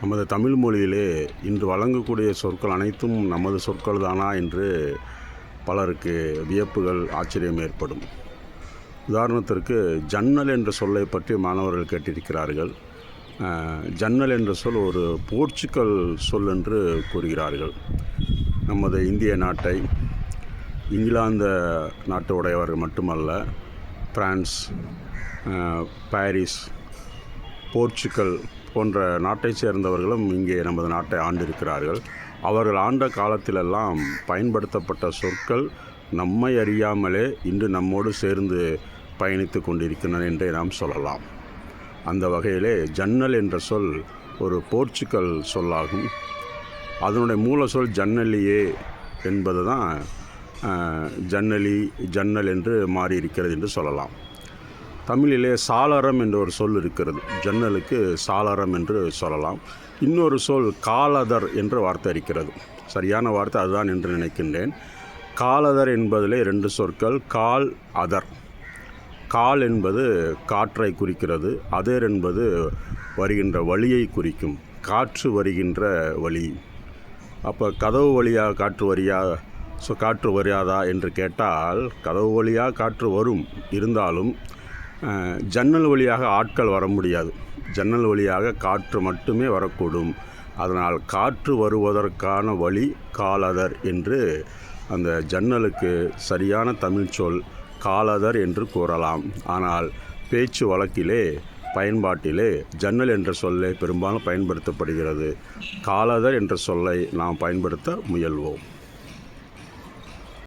நமது தமிழ் மொழியிலே இன்று வழங்கக்கூடிய சொற்கள் அனைத்தும் நமது சொற்கள் தானா என்று பலருக்கு வியப்புகள் ஆச்சரியம் ஏற்படும். உதாரணத்திற்கு ஜன்னல் என்ற சொல்லை பற்றி மாணவர்கள் கேட்டிருக்கிறார்கள். ஜன்னல் என்ற சொல் ஒரு போர்ச்சுக்கல் சொல் என்று கூறுகிறார்கள். நமது இந்திய நாட்டை இங்கிலாந்து நாட்டு உடையவர்கள் மட்டுமல்ல பிரான்ஸ் பாரிஸ் போர்ச்சுக்கல் போன்ற நாட்டைச் சேர்ந்தவர்களும் இங்கே நமது நாட்டை ஆண்டிருக்கிறார்கள். அவர்கள் ஆண்ட காலத்திலெல்லாம் பயன்படுத்தப்பட்ட சொற்கள் நம்மை அறியாமலே இன்று நம்மோடு சேர்ந்து பயணித்து கொண்டிருக்கின்றன என்றே நாம் சொல்லலாம். அந்த வகையிலே ஜன்னல் என்ற சொல் ஒரு போர்ச்சுக்கல் சொல்லாகும். அதனுடைய மூல சொல் ஜன்னலியே என்பது தான் ஜன்னலி ஜன்னல் என்று மாறியிருக்கிறது என்று சொல்லலாம். தமிழிலே சாளரம் என்ற ஒரு சொல் இருக்கிறது. ஜன்னலுக்கு சாளரம் என்று சொல்லலாம். இன்னொரு சொல் காலதர் என்ற வார்த்தை இருக்கிறது சரியான வார்த்தை அதுதான் என்று நினைக்கின்றேன். காலதர் என்பதிலே ரெண்டு சொற்கள் கால் அதர். கால் என்பது காற்றை குறிக்கிறது அதர் என்பது வருகின்ற வழியை குறிக்கும் காற்று வருகின்ற வழி. அப்போ கதவு வழியாக காற்று வரியா ஸோ காற்று வராதா என்று கேட்டால் கதவு வழியாக காற்று வரும். இருந்தாலும் ஜன்னல் வழியாக ஆட்கள் வர முடியாது. ஜன்னல் வழியாக காற்று மட்டுமே வரக்கூடும். அதனால் காற்று வருவதற்கான வழி காலதர் என்று அந்த ஜன்னலுக்கு சரியான தமிழ் சொல் காலதர் என்று கூறலாம். ஆனால் பேச்சு வழக்கிலே பயன்பாட்டிலே ஜன்னல் என்ற சொல்லே பெரும்பாலும் பயன்படுத்தப்படுகிறது. காலதர் என்ற சொல்லை நாம் பயன்படுத்த முயல்வோம்.